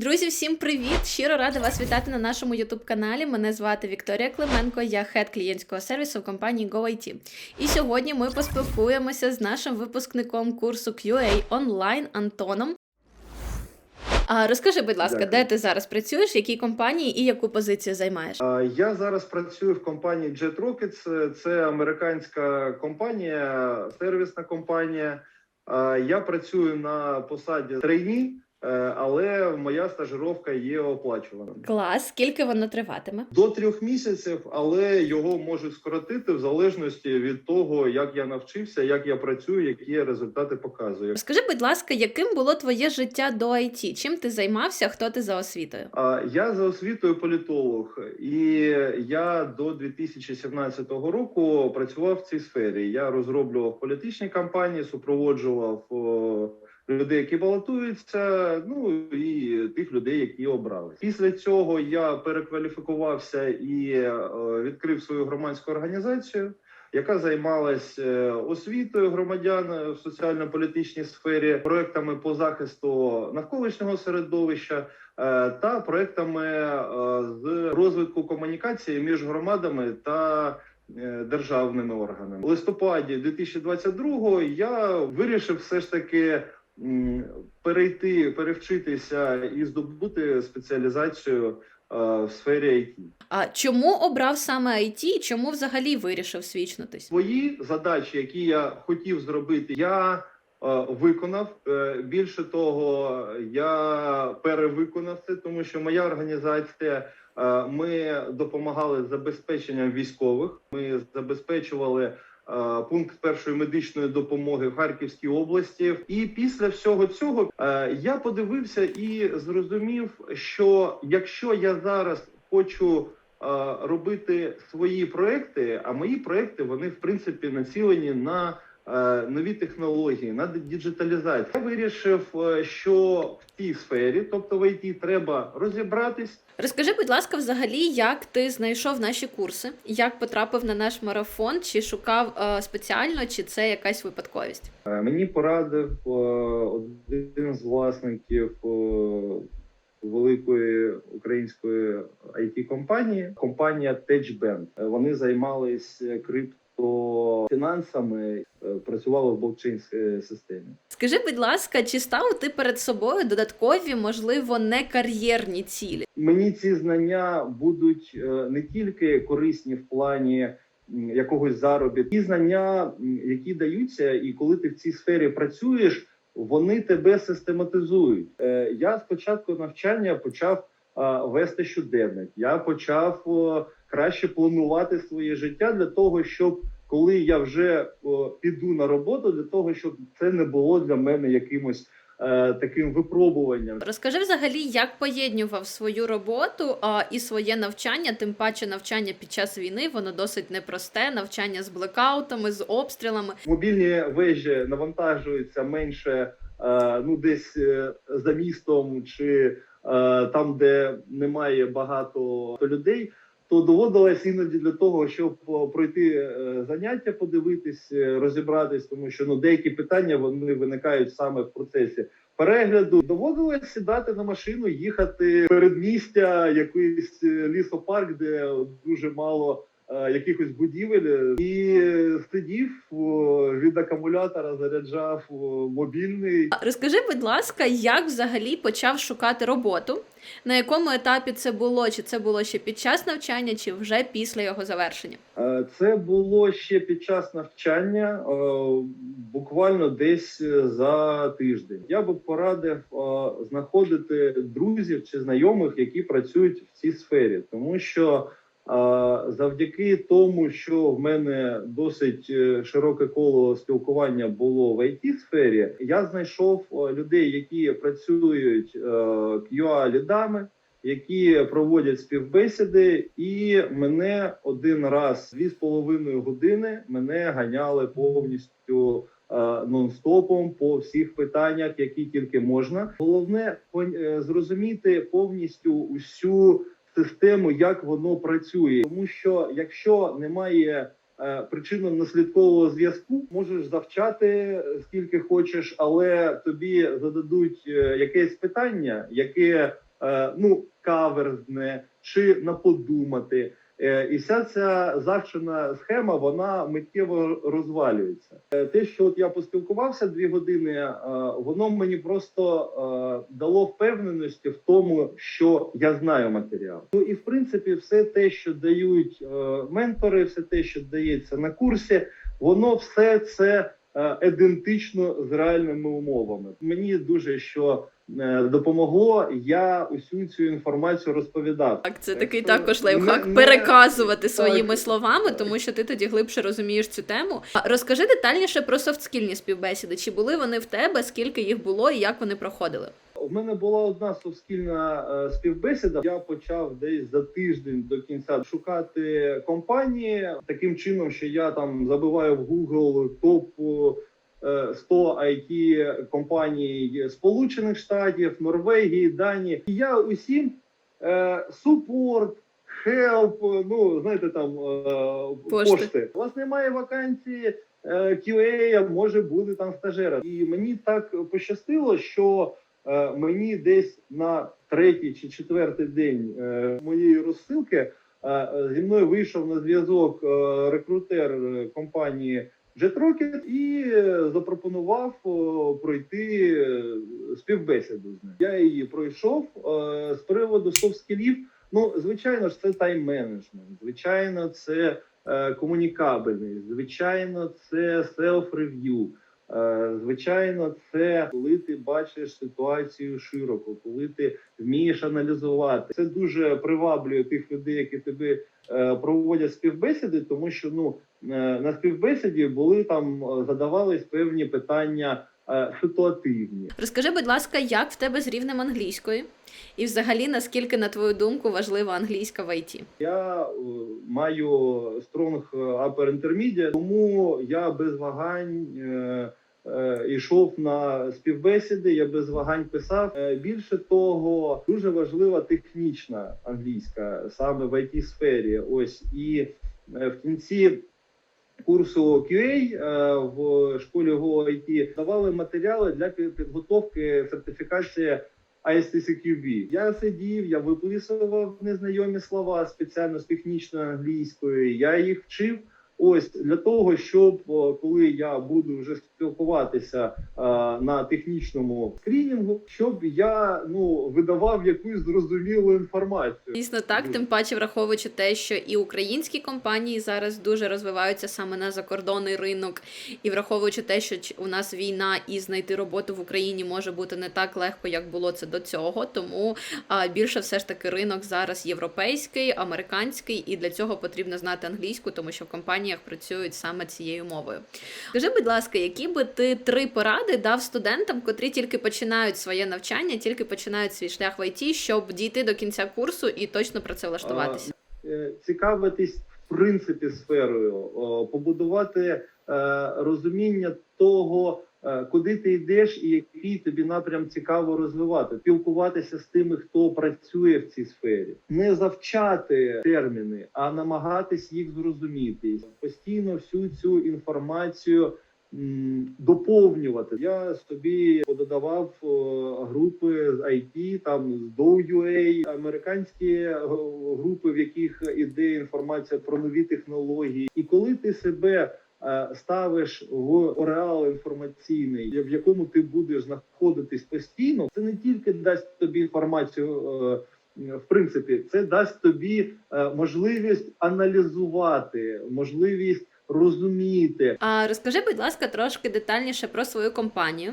Друзі, всім привіт! Щиро рада вас вітати на нашому youtube каналі. Мене звати Вікторія Клименко, я хед клієнтського сервісу в компанії GoIT. І сьогодні ми поспілкуємося з нашим випускником курсу QA онлайн Антоном. А розкажи, будь ласка, Дякую. де ти зараз працюєш, в якій компанії і яку позицію займаєш? Я зараз працюю в компанії Jet Rockets. Це американська компанія, сервісна компанія. Я працюю на посаді трейні, але моя стажировка є оплачувана. Клас, скільки воно триватиме? До трьох місяців, але його можуть скоротити в залежності від того, як я навчився, як я працюю, які результати показую. Розкажи, будь ласка, яким було твоє життя до IT? Чим ти займався? Хто ти за освітою? А, Я за освітою політолог, і я до 2017 року працював в цій сфері. Я розроблював політичні кампанії, супроводжував людей, які балотуються. Ну і тих людей, які обрали. Після цього я перекваліфікувався і е, відкрив свою громадську організацію. Яка займалась е, освітою громадян в соціально-політичній сфері, проектами по захисту навколишнього середовища, е, та проектами з розвитку комунікації між громадами та державними органами. У листопаді 2022 я вирішив все ж таки перейти, перевчитися і здобути спеціалізацію е, в сфері IT. А чому обрав саме IT і чому взагалі вирішив свічнутись? Свої задачі, які я хотів зробити, я е, виконав. Е, більше того, я перевиконав це, тому що моя організація. Ми допомагали з забезпеченням військових. Ми забезпечували пункт першої медичної допомоги в Харківській області. І після всього цього е, я подивився і зрозумів, що якщо я зараз хочу е, робити свої проекти, а мої проекти вони в принципі націлені на е, нові технології, на діджиталізацію. Я вирішив, е, що в цій сфері, тобто в ІТ, треба розібратись. Розкажи, будь ласка, взагалі, як ти знайшов наші курси, як потрапив на наш марафон, чи шукав е, спеціально, чи це якась випадковість? Е, Мені порадив е, один з власників е, великої української it компанії компанія TechBank. Е, Вони займались криптофінансами, е, працювали в блокчейн е, системі. Скажи, будь ласка, чи ставив ти перед собою додаткові, можливо, не кар'єрні цілі? Мені ці знання будуть е, не тільки корисні в плані якогось заробітку, ті знання, які даються, і коли ти в цій сфері працюєш, вони тебе систематизують. Я з початку навчання почав вести щоденник. Я почав краще планувати своє життя для того, щоб коли я вже о, піду на роботу, для того, щоб це не було для мене якимось е, таким випробуванням. Розкажи взагалі, як поєднував свою роботу а, і своє навчання, тим паче навчання під час війни, воно досить непросте, навчання з блекаутами, з обстрілами. мобільні вежі навантажуються менше е, ну десь е, за містом чи е, там, де немає багато людей. То доводилось іноді для того, щоб пройти е, заняття, подивитись, е, розібратись, тому що ну деякі питання вони виникають саме в процесі перегляду. Доводилось сідати на машину, їхати передмістя, якийсь е, лісопарк, де дуже мало е, якихось будівель, і сидів від акумулятора, заряджав мобільний. Розкажи, будь ласка, як взагалі почав шукати роботу? На якому етапі це було? Чи це було ще під час навчання, чи вже після його завершення? Е, Це було ще під час навчання, е, буквально десь е, за тиждень. Я би порадив е, знаходити друзів чи знайомих, які працюють в цій сфері, тому що е, завдяки тому, що в мене досить е, широке коло спілкування було в it сфері, я знайшов е, людей, які працюють е, QA-лідами, які проводять співбесіди, і мене один раз дві з половиною години мене ганяли повністю е, нон-стопом по всіх питаннях, які тільки можна. Головне зрозуміти повністю усю систему, як воно працює, тому що якщо немає е, причинно-наслідкового зв'язку, можеш завчати е, скільки хочеш, але тобі зададуть е, якесь питання, яке ну каверзне чи на подумати. Е, І вся ця завчена схема вона миттєво розвалюється. Е, Те, що от я поспілкувався дві години, е, воно мені просто дало впевненості в тому, що я знаю матеріал. Ну і в принципі, все те, що дають ментори, все те, що дається на курсі, воно все це ідентично з реальними умовами. Мені дуже що допомогло. Я усю цю інформацію розповідав. Так, це Так такий також лайфхак не- не- переказувати так. своїми словами, тому що ти тоді глибше розумієш цю тему. Розкажи детальніше про софтскільні співбесіди. Чи були вони в тебе? Скільки їх було і як вони проходили? У мене була одна совскільна е, співбесіда. Я почав десь за тиждень до кінця шукати компанії таким чином, що я там забиваю в Google топ е, 100 IT компаній Сполучених Штатів, Норвегії, Данії. І я усім е, супорт. Help, ну знаєте, там е, Пошти. пошти. У вас немає вакансії е, QA, може бути там стажера. І мені так пощастило, що е, мені десь на третій чи четвертий день е, моєї розсилки е, е, зі мною вийшов на зв'язок е, рекрутер е, компанії JetRocket і е, запропонував пройти е, співбесіду з ним. Я її пройшов е, з приводу софт-скілів. Ну, звичайно ж, це тайм-менеджмент, звичайно, це комунікабельність, звичайно, це селф-рев'ю. Звичайно, це коли ти бачиш ситуацію широко, коли ти вмієш аналізувати. Це дуже приваблює тих людей, які тобі е, проводять співбесіди, тому що ну на співбесіді були там е, задавались певні питання е, ситуативні. Розкажи, будь ласка, як в тебе з рівнем англійської? І взагалі, наскільки, на твою думку, важлива англійська в ІТ? Я е, маю strong upper intermediate, тому я без вагань е, е, йшов на співбесіди. Я без вагань писав. Е, більше того, дуже важлива технічна англійська саме в it сфері. Ось і е, в кінці. Курсу QA е, в школі GoIT давали матеріали для підготовки сертифікації ISTCQB. Я сидів, я виписував незнайомі слова спеціально з технічної англійської. Я їх вчив. Ось для того, щоб коли я буду вже спілкуватися е, на технічному скрінінгу, щоб я ну видавав якусь зрозумілу інформацію. Дійсно так, тим паче враховуючи те, що і українські компанії зараз дуже розвиваються саме на закордонний ринок, і враховуючи те, що у нас війна і знайти роботу в Україні може бути не так легко, як було це до цього. Тому більше все ж таки ринок зараз європейський, американський, і для цього потрібно знати англійську, тому що в компаніях працюють саме цією мовою. Скажи, будь ласка, які би ти три поради дав студентам, котрі тільки починають своє навчання, тільки починають свій шлях в ІТ, щоб дійти до кінця курсу і точно працевлаштуватися? влаштуватися? цікавитись в принципі сферою, побудувати е, розуміння того, е, куди ти йдеш, і який тобі напрям цікаво розвивати, спілкуватися з тими, хто працює в цій сфері, не завчати терміни, а намагатись їх зрозуміти, постійно всю цю інформацію. Доповнювати я собі пододавав групи з IT, там з Dow.ua, американські е, групи, в яких іде інформація про нові технології. І коли ти себе е, ставиш в ореал інформаційний, в якому ти будеш знаходитись постійно, це не тільки дасть тобі інформацію. е, В принципі, це дасть тобі е, можливість аналізувати, можливість розуміти, А розкажи, будь ласка, трошки детальніше про свою компанію.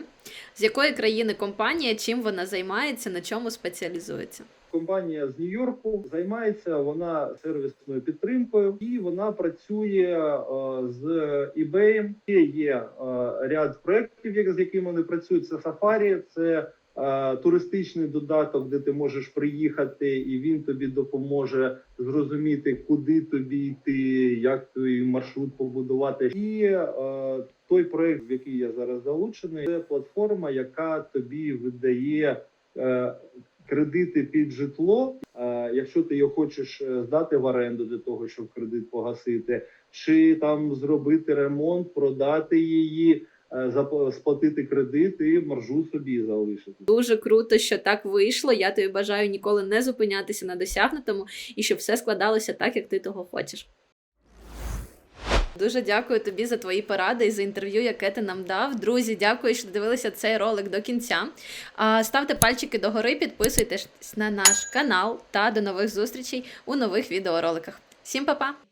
З якої країни компанія, чим вона займається, на чому спеціалізується? Компанія з Нью-Йорку займається вона сервісною підтримкою, і вона працює е, з eBay. Є, е, ряд проєктів, з якими вони працюють. Це Safari, це туристичний додаток, де ти можеш приїхати, і він тобі допоможе зрозуміти, куди тобі йти, як твій маршрут побудувати. І е, той проєкт, в який я зараз залучений, це платформа, яка тобі видає. е, кредити під житло, е, якщо ти його хочеш е, здати в оренду для того, щоб кредит погасити, чи там зробити ремонт, продати її. Е, сплатити кредит і маржу собі залишити. Дуже круто, що так вийшло. Я тобі бажаю ніколи не зупинятися на досягнутому і щоб все складалося так, як ти того хочеш. Дуже дякую тобі за твої поради і за інтерв'ю, яке ти нам дав. Друзі, дякую, що дивилися цей ролик до кінця. Ставте пальчики догори, підписуйтесь на наш канал та до нових зустрічей у нових відеороликах. Всім па-па!